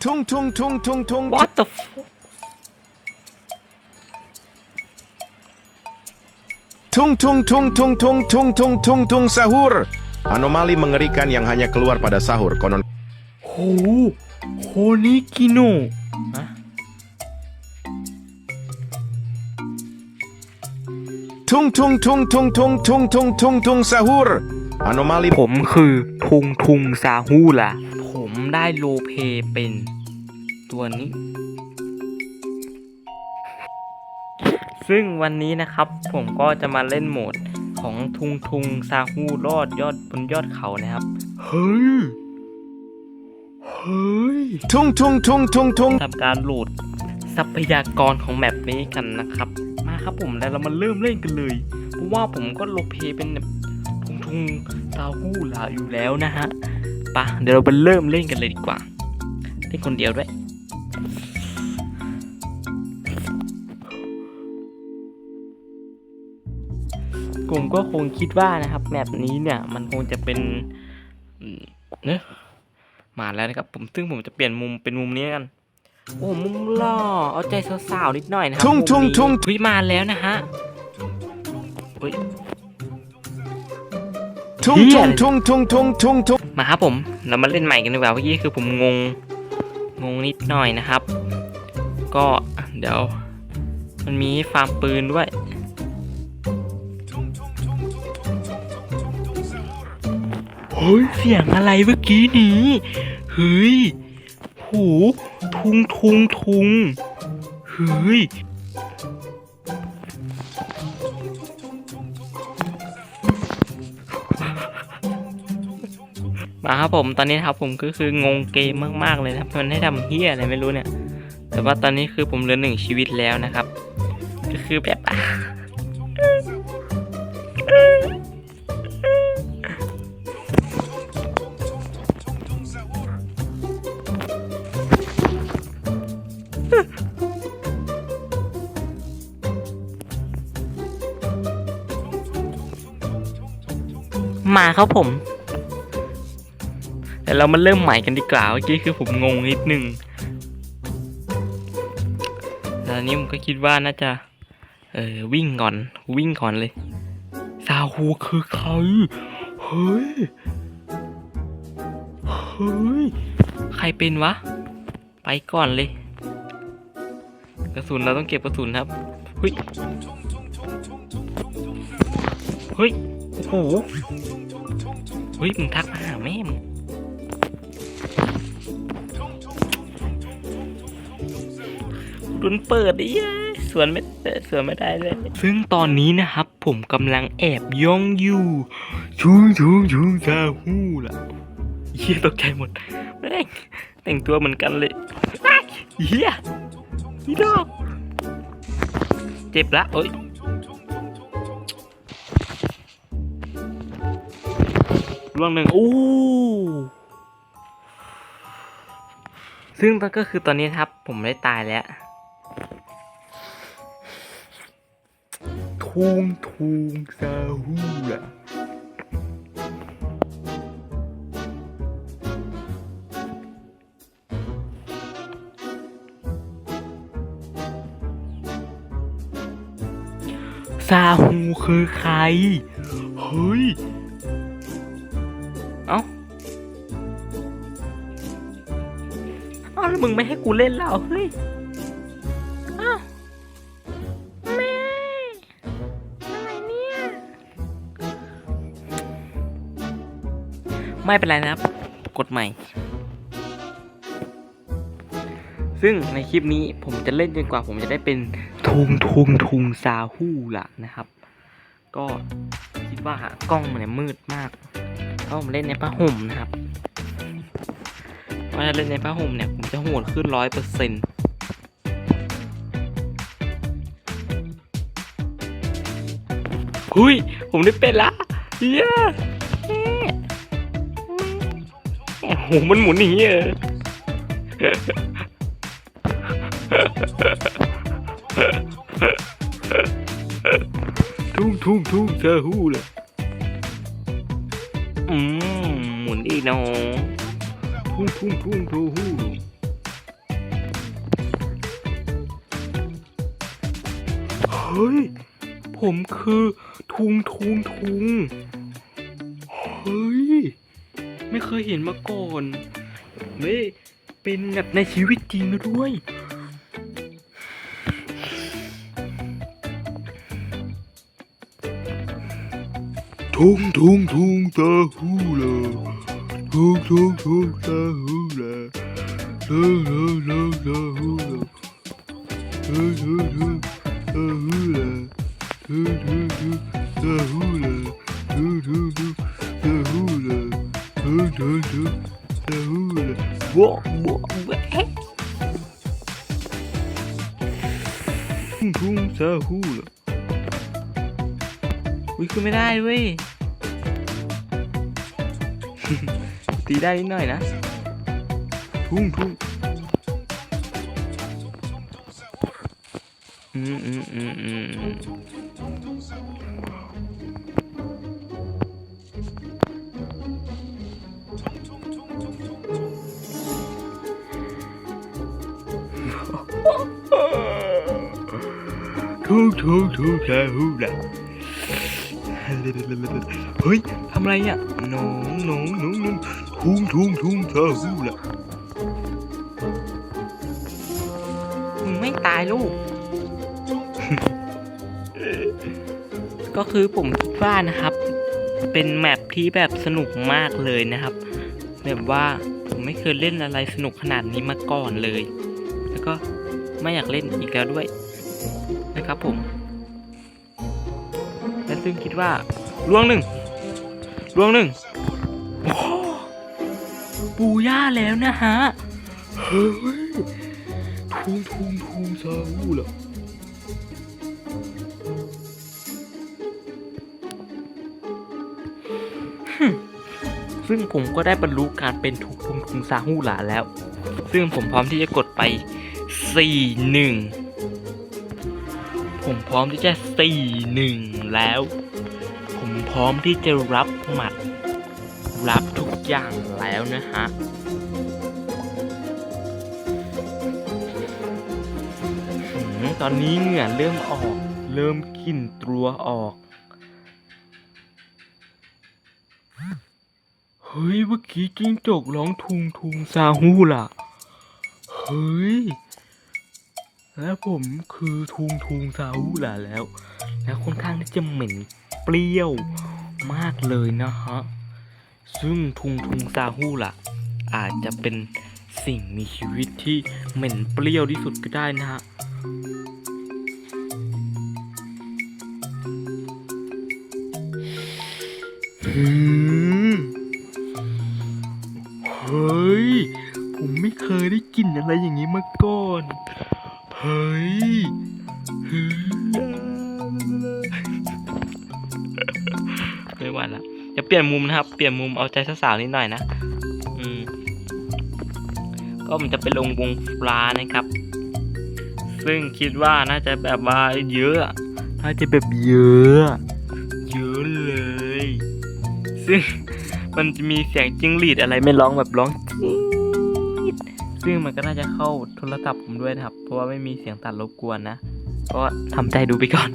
Tung tung tung tung tung. What the f Tung tung tung tung tung tung tung tung tung sahur. Anomali mengerikan yang hanya keluar pada sahur. Konon โหโคนิกิโนะฮะ tung tung tung tung tung tung tung tung tung sahur. Anomali ผมคือทุงทุงซาฮูล่ะ ผมได้โลเพเป็นตัวนี้ ซึ่งวันนี้นะครับผมก็จะมาเล่นโหมดของทุงทุงซาฮูรอดยอดบนยอดเขานะครับ เฮ้ย เฮ้ย tung tung tung tung tung ทำการโหลดทรัพยากรของแมปนี้กันนะครับ มาครับผมแล้วเรามาเริ่มเล่นกันเลย เพราะว่าผมก็โลเพเป็นแบบทุงทุงซาฮูลาอยู่แล้วนะฮะ ปะเดี๋ยวเราไปเริ่มเล่นกันเลยดีกว่า เล่นคนเดียวด้วยผมก็คงคิดว่านะครับแมปนี้เนี่ยมันคงจะเป็นอืมเนอะมาแล้วนะครับผมซึ่งผมจะเปลี่ยนมุมเป็นมุมนี้กันโอ้มุมหล่อเอาใจสาวๆนิดหน่อยนะครัทุ่งมุมทุ่งนี้ทุ่งเฮ้ยมาแล้วนะฮะเฮ้ย tung Iya. tung tung tung tung tung tung มาครับผม เรามาเล่นใหม่กันดีกว่าเมื่อกี้คือผมงง งงนิดหน่อยนะครับ ก็เดี๋ยว มันมีให้ฟาร์มปืนด้วย เฮ้ย เสียงอะไรเมื่อกี้นี้ เฮ้ยโหทุงทุงทุง เฮ้ย มาครับผมตอนนี้ครับผมก็คืองงเกมมากๆเลยนะครับมันให้ทำเฮียอะไรไม่รู้เนี่ย แต่ว่าตอนนี้คือผมเหลือหนึ่งชีวิตแล้วนะครับ ก็คือแบบมาครับผม แต่เรามาเริ่มใหม่กันดีกว่าเมื่อกี้คือผมงงนิดนึงแล้วอันนี้ผมก็คิดว่าน่าจะ เออวิ่งก่อน วิ่งก่อนเลยซาฮูคือใครเฮ้ยเฮ้ยใครเป็นวะ ไปก่อนเลย กระสุนเราต้องเก็บกระสุนครับเฮ้ยเฮ้ยโอ้โหเฮ้ยมึงทักมาหาแม่มึง รุนเปิดดิย้ยสวนไม่สวนไม่ได้เลย ซึ่งตอนนี้นะครับ ผมกำลังแอบย่องอยู่ชุงชุงชุงซาฮูล่ะเฮียตกใจหมดแม่งแต่งตัวเหมือนกันเลยอ้ายเฮียอีดอกเจ็บละโอ้ยร่วงหนึ่งโอ้ซึ่งก็คือตอนนี้ครับผมได้ตายแล้ว ทุงทุงซาฮูล่ะซาฮูคือใคร เฮ้ย เอ้า เอ้าแล้วมึงไม่ให้กูเล่นแล้วเฮ้ย ไม่เป็นไรนะครับ กดใหม่ ซึ่งในคลิปนี้ผมจะเล่นจนกว่าผมจะได้เป็นทุงทุงทุงซาฮู้ละนะครับ ก็คิดว่ากล้องมันมืดมากเพราะผมเล่นในผ้าห่มนะครับว่าถ้เล่นในผ้าห่มเนี่ยผมจะโหดขึ้นร้อยเปอร์เซ็นต์หุยผมได้เป็นละเย้ หมันหมุนอย่างเงี้ทุ่งทุ่งทุ่งเธอหูเลยอืมหมุนอีน้องทุ่งทุ่งทุ่งเธอหูเฮ้ย ผมคือทุงทุงทุงเฮ้ย ไม่เคยเห็นมาก่อนเม่เป็นแบบในชีวิตจริงด้วย ทุ่งทุ่งทุ่งตาหูเลยทุ่งทุ่งทุ่งตาหูเลยทุ่งทุ่งทุ่งตาหูเลยทุ่งทุ่งทุ่งตาหูเลยทุ่งทุ่งทุ่งตาหูเลยทุ่งทุ่งทุ่งตาหูเลย ว้าวว้าวว้าวทุงทุงตาฮูลาอุ้ยคือไม่ได้เว้ย ตีได้นิดหน่อยนะทุ่งทุ่งอืมอืมอืมอืม ทุ่งทุ่งทุ่งแค่หูละเฮ้ยทำอะไรเนี่ยหน้องหน้องหน้องหน้องทุ่งทุ่งทุ่งเธอหูละมึงไม่ตายลูก ก็คือผมคิดว่านะครับ เป็นแมปที่แบบสนุกมากเลยนะครับ แบบว่าผมไม่เคยเล่นอะไรสนุกขนาดนี้มาก่อนเลย แล้วก็ไม่อยากเล่นอีกแล้วด้วย นะครับผม และซึ่งคิดว่าลวงหนึ่งลวงหนึ่งปูย่าแล้วนะฮะ เฮ้ยทุงทุงทุงซาอูล่ะซึ่งผมก็ได้บรรลุการเป็นทุงทุงทุงซาฮูหลาแล้ว ซึ่งผมพร้อมที่จะกดไป 4 1 ผมพร้อมที่จะ4 1แล้ว ผมพร้อมที่จะรับหมัด รับทุกอย่างแล้วนะฮะหืมตอนนี้เหงื่อเริ่มออก เริ่มกลิ่นตัวออก เฮ้ยเมื่อกี้จิ้งจกร้องทุงทุงซาฮูล่ะ เฮ้ย และผมคือทุงทุงซาฮูล่ะแล้ว แล้วค่อนข้างที่จะเหม็นเปรี้ยวมากเลยนะฮะ ซึ่งทุงทุงซาฮูล่ะ อาจจะเป็นสิ่งมีชีวิตที่เหม็นเปรี้ยวที่สุดก็ได้นะฮะเฮ้ย ผมไม่เคยได้กลินอะไรอย่างนี้มา เปลี่ยนมุมนะครับ เปลี่ยนมุมเอาใจสาวๆนิดหน่อยนะ อืม ก็มันจะไปลงวงปลานะครับ ซึ่งคิดว่าน่าจะแบบว่าเยอะ น่าจะแบบเยอะ เยอะเลย ซึ่งมันจะมีเสียงจิ้งหรีดอะไรไม่ร้องแบบร้องจี๊ดซึ่งมันก็น่าจะเข้าโทรศัพท์ผมด้วยนะครับ เพราะว่าไม่มีเสียงตัดรบกวนนะ ก็ทำใจดูไปก่อน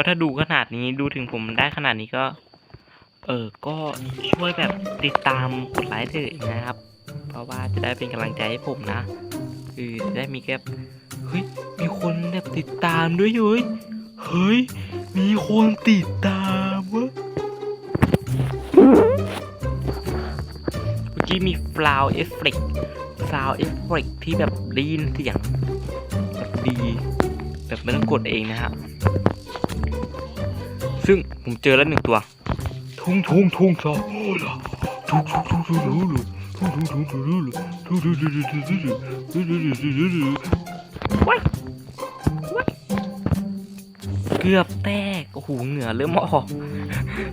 ก็ถ้าดูขนาดนี้ดูถึงผมได้ขนาดนี้ก็ เออก็ช่วยแบบติดตามกดไลค์เถอะนะครับ เพราะว่าจะได้เป็นกำลังใจให้ผมนะคือจะได้มีแค่เฮ้ยมีคนแบบติดตามด้วยเฮ้ยเฮ้ยมีคนติดตามวะเมื่อกี้มีฟลาวเอฟเฟกต์ฟลาวเอฟเฟกต์ที่แบบได้ยินเสียงแบบดี แบบไม่ต้องกดเองนะฮะ ซึ่งผมเจอแล้วหนึ่งตัว ทุ่งทุ่งทุ่งซาโอ้ล่ะทุ่งทุ่งทุ่งทุ่งทุ่งทุ่งทุ่งทุ่งทุ่งทุ่งทุ่งทุ่งทุ่งทุ่งทุ่งทุ่งทุ่งทุ่งว้ายว้ายเกือบแตกโอ้โหเหงื่อเริ่มออก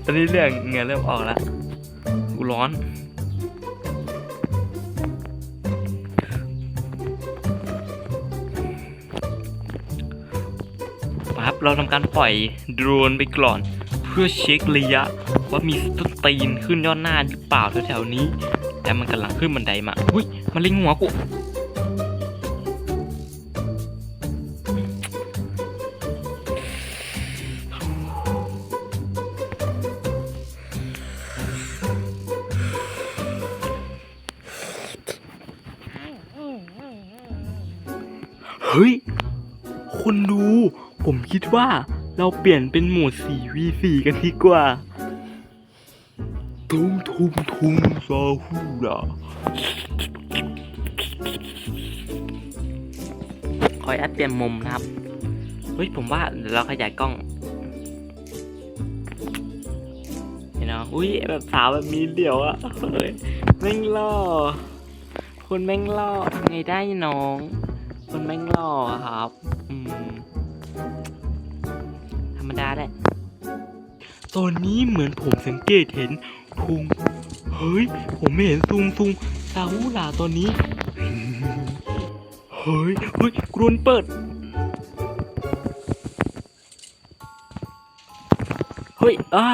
ตอนนี้เรื่องเหงื่อเริ่มออกแล้วกูร้อนครับ เราทำการปล่อยโดรนไปก่อน เพื่อเช็คระยะ ว่ามีต้นตีนขึ้นยอดหน้าหรือเปล่าแถวๆนี้ แต่มันกำลังขึ้นบันไดมาอุ้ยมันเล็งหัวกู ว่าเราเปลี่ยนเป็นโหมด 4v4 กันดีกว่า ทุ่มทุ่มทุ่มซาฮูล่ะคอยแอดเปลี่ยนมุมนะครับ เฮ้ยผมว่าเดี๋ยวเราขยายกล้อง เห็นไหมอุ้ยแบบสาวแบบมีเดี่ยวอะเฮ้ยแม่งล่อคนแม่งล่อไงได้น้อง คนแม่งล่อครับ อืม ดาได้ตอนนี้เหมือนผมสังเกตเห็นทุงเฮ้ย ผมไม่เห็นซุงซุงซาฮูลาตอนนี้ เฮ้ยเฮ้ยกรุนเปิด เฮ้ยอ่า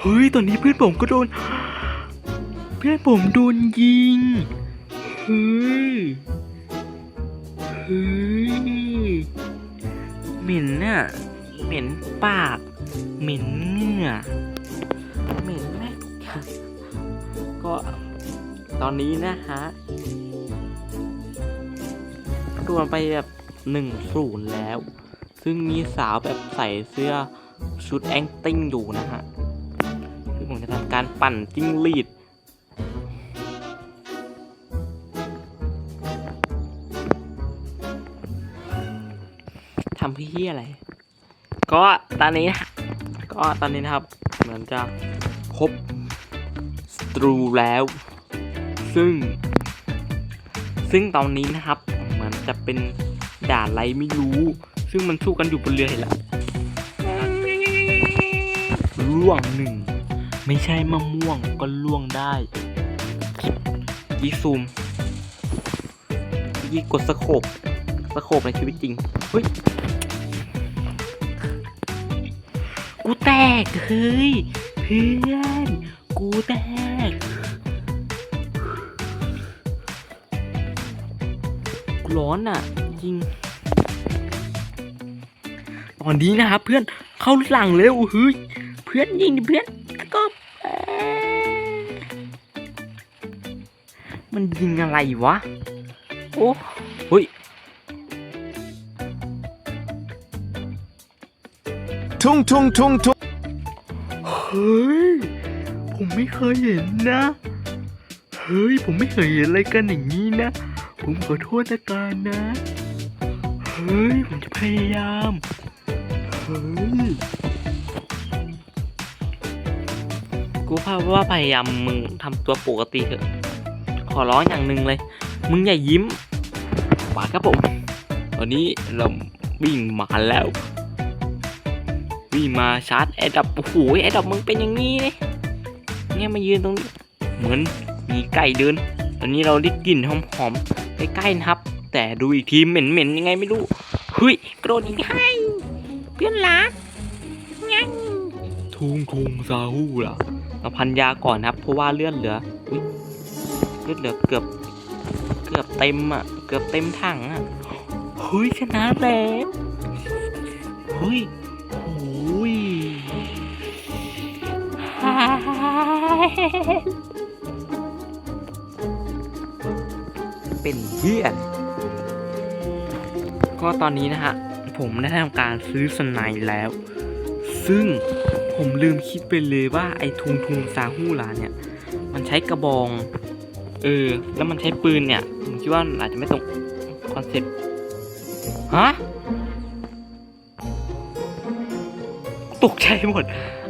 เฮ้ย ตอนนี้เพื่อนผมก็โดน เพื่อนผมโดนยิง เฮ้ย เฮ้ย เหม็นน่ะ เหม็นปาก เหม็นเหงื่อ เหม็นแม่ก็ตอนนี้นะฮะรวมไปแบบหนึ่งศูนย์แล้ว ซึ่งมีสาวแบบใส่เสื้อชุดแองติ้งอยู่นะฮะ คือผมจะทำการปั่นจิ้งหรี ทำพี่อะไร ก็ตอนนี้นะก็ตอนนี้นะครับ เหมือนจะครบสตรูแล้ว ซึ่ง ซึ่งตอนนี้นะครับ เหมือนจะเป็นด่านไรไม่รู้ ซึ่งมันสู้กันอยู่บนเรือเห็นล้วล่วงหนึ่ง ไม่ใช่มะม่วงก็ล่วงได้ยี่ซูมยี่กดสโคบสโคบในชีวิตจริง เฮ้ย กูแตก เฮ้ย เพื่อน กูแตก กูร้อนอะ จริง ตอนนี้นะครับเพื่อนเข้าหลังเร็วเฮ้ย เพื่อนยิงดิเพื่อนก็มันยิงอะไรวะ โอ้เฮ้ย Tung tung tung tung. เฮ้ย ผมไม่เคยเห็นนะ เฮ้ย ผมไม่เคยเห็นอะไรกันอย่างนี้นะ ผมขอโทษนะการนะ เฮ้ย ผมจะพยายาม เฮ้ย กูพาว่าพยายามมึงทำตัวปกติเถอะ ขอร้องอย่างหนึ่งเลย มึงอย่ายิ้มปากครับผม ตอนนี้เราวิ่งมาแล้ว วิ่งมาชาร์จแอดดับโอ้โหแอดดับมึงเป็นอย่างนี้เลยเนี่ยมายืนตรงนี้เหมือนมีไก่เดิน ตอนนี้เราได้กลิ่นหอมๆใกล้ๆนะครับ แต่ดูอีกทีเหม็นๆยังไงไม่รู้เฮ้ยกระโดดยิงให้เพื่อนรักงั้นทุงทุงซาฮูล่ะเราพันยาก่อนครับเพราะว่าเลือดเหลืออุ๊ยเลือดเหลือเกือบเกือบเต็มอะเกือบเต็มถังอะเฮ้ยชนะแล้วเฮ้ย เป็นเหี้ยก็ตอนนี้นะฮะ ผมได้ทำการซื้อสไนด์แล้ว ซึ่งผมลืมคิดไปเลยว่าไอ้ทุงทุงซาฮูลาเนี่ย มันใช้กระบอง เออ แล้วมันใช้ปืนเนี่ย ผมคิดว่าอาจจะไม่ตรงคอนเซ็ปต์ฮะตกใจหมด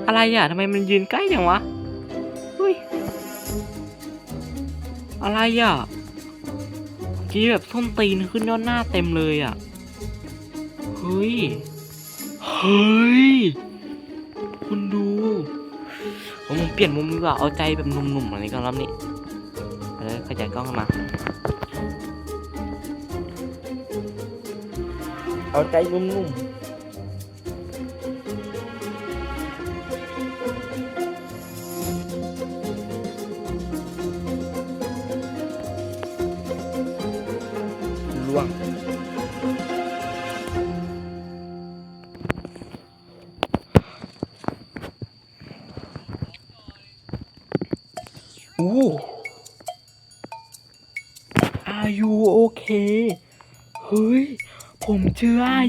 อะไรอะทำไมมันยืนใกล้จังวะ อะไรอะเมื่อกี้แบบส้นตีนขึ้นยอดหน้าเต็มเลยอะ เฮ้ย เฮ้ย คุณดูผมเปลี่ยนมุมดีกว่า เอาใจแบบหนุ่มๆอะไรกันรอบนี้เออขยายกล้องมา เอาใจหนุ่มๆ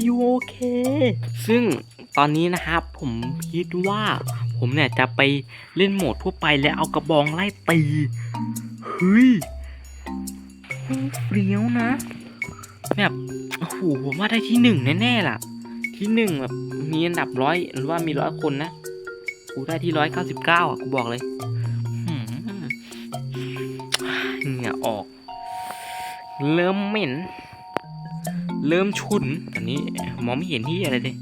เชื่ออยู่โอเคซึ่งตอนนี้นะครับผมคิดว่าผมเนี่ยจะไปเล่นโหมดทั่วไปแล้วเอากระบองไล่ตีเฮ้ยเปรี้ยวนะแบบโอ้โหผมว่าได้ที่หนึ่งแน่ๆล่ะ ที่หนึ่งแบบมีอันดับร้อยหรือว่ามีร้อยคนนะกูได้ที่ร้อยเก้าสิบเก้าอะกูบอกเลยหืมเหงื่อออก เริ่มเหม็น เริ่มฉุนตอนนี้มองไม่เห็นที่อะไรเลย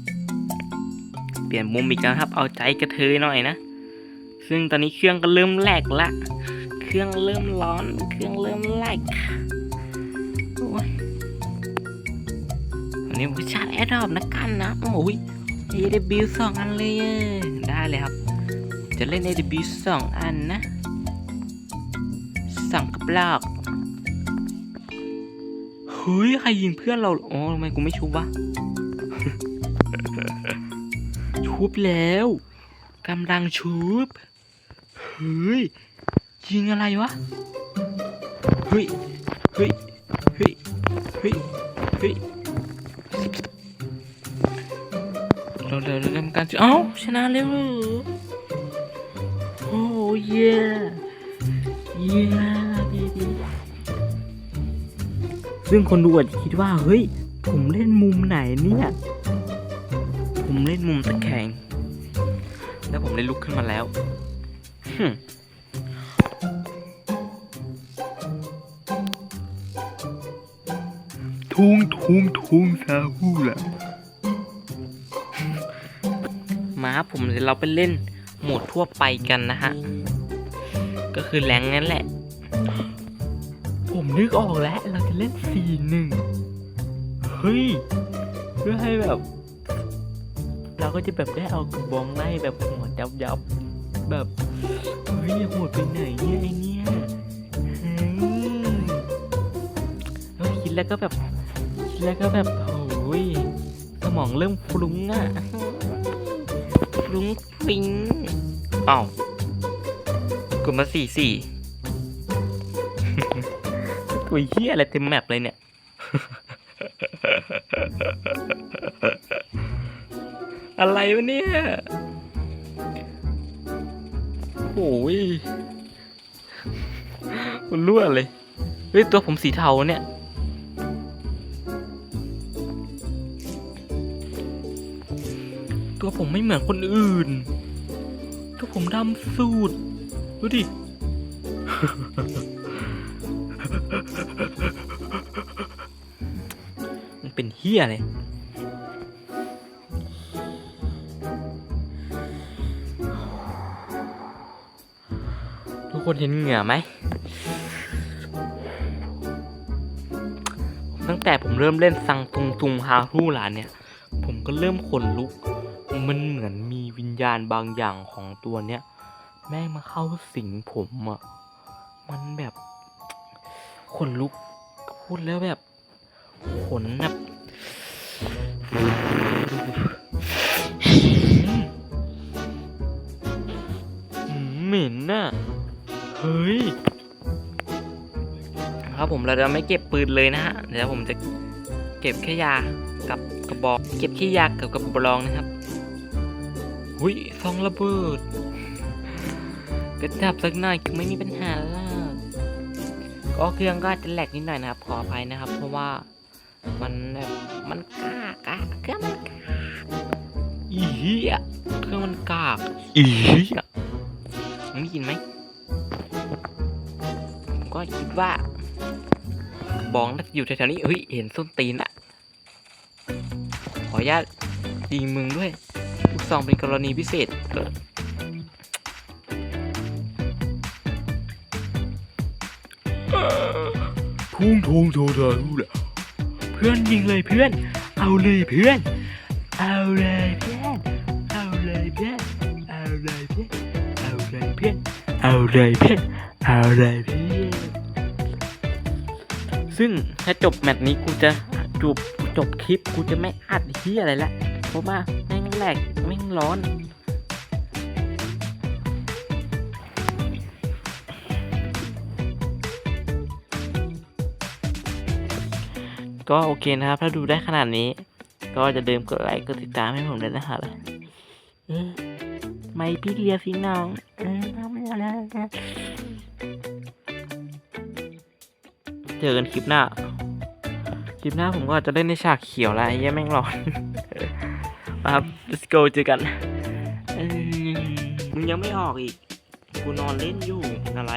เปลี่ยนมุมอีกแล้วครับ เอาใจกระเทยหน่อยนะ ซึ่งตอนนี้เครื่องก็เริ่มแลกละ เครื่องเริ่มร้อน เครื่องเริ่มแลกวันนี้ผมชาร์จแอดดอปนะกันนะ โอ้ย AW สองอันเลยได้เลยครับ จะเล่น AW สองอันนะสองกระบอก ฮ้ย ใครยิงเพื่อนเรา อ๋อทำไมกูไม่ชุบวะ ชุบแล้วกำลังชุบ เฮ้ย ยิงอะไรวะ เฮ้ย เฮ้ย เฮ้ย เฮ้ย เฮ้ย เราเราเราทำการเอ้าชนะแล้วเหรอโอ้เย่เย่ ซึ่งคนดูอาจจะคิดว่า เฮ้ย ผมเล่นมุมไหนเนี่ย ผมเล่นมุมตะแคง แล้วผมได้ลุกขึ้นมาแล้วหึ่มทุงทุงทุงซาฮูล่ะมาครับผมเดี๋ยวเราไปเล่นโหมดทั่วไปกันนะฮะ ก็คือแรงนั่นแหละผม นึกออกแล้วเราจะเล่นสี่หนึ่งเฮ้ยเพื่อให้แบบ เราก็จะแบบได้เอากระบองไล่แบบหัวยับยับแบบเฮ้ยหัวไปไหนเนี่ยไอเนี่ยเฮ้ยแล้วคิดแล้วก็แบบคิดแล้วก็แบบโอ้ยสมองเริ่มฟรุ้งอะฟรุ้งฟิงอ้าวกดมาสี่สี่ ตัวเฮียอะไรเต็มแมปเลยเนี่ย อะไรวะเนี่ยโอ้ยมันรั่วเลย เฮ้ย ตัวผมสีเทาเนี่ย ตัวผมไม่เหมือนคนอื่น ตัวผมดำสูดดูดิ มันเป็นเฮียเลยทุกคนเห็นเหงื่อไหม ตั้งแต่ผมเริ่มเล่นซังตุงตุงฮาฮูหลานเนี่ย ผมก็เริ่มขนลุก มันเหมือนมีวิญญาณบางอย่างของตัวเนี้ย แม่งมาเข้าสิงผมอะ่ะ มันแบบ ขนลุกพูดแล้วแบบขนแบบเหม็นน่ะ เฮ้ย ครับผมเราจะไม่เก็บปืนเลยนะฮะ เดี๋ยวผมจะเก็บแค่ยากับกระบอก เก็บแค่ยากับกระบอกรองนะครับ หุยซองระเบิด กระจับสักหน่อยไม่มีปัญหาล้ว ก็เครื่องก็อาจจะแหลกนิดหน่อยนะครับ ขออภัยนะครับ เพราะว่ามันแบบมันกากอะเครื่องมันกากอีเหี้ยเครื่องมันกากอีเหี้ยมึงได้ยินไหมผมก็คิดว่าบองน่าจะอยู่แถวๆนี้เฮ้ยเห็นส้นตีนอะขออนุญาตยิงมึงด้วยลูกซองเป็นกรณีพิเศษเออ พุ่งทงโททารู้แหละเพื่อนยิงเลยเพื่อน เอาเลยเพื่อน เอาเลยเพื่อน เอาเลยเพื่อน เอาเลยเพื่อน เอาเลยเพื่อน เอาเลยเพื่อนเอาเลยเพื่อนซึ่งถ้าจบแมตช์นี้กูจะจบจบคลิปกูจะไม่อัดเฮียอะไรละเพราะว่าแม่งแหลกแม่งร้อน ก็โอเคนะครับ ถ้าดูได้ขนาดนี้ ก็จะเดิมกดไลค์กดติดตามให้ผมด้วยนะครับเออไม่พี่เลียสิน้องเจอกันคลิปหน้า คลิปหน้าผมก็จะเล่นในฉากเขียวแล้วไอ้แม่งร้อนมาครับ let's go เจอกันมึงยังไม่ออกอีก กูนอนเล่นอยู่อะไร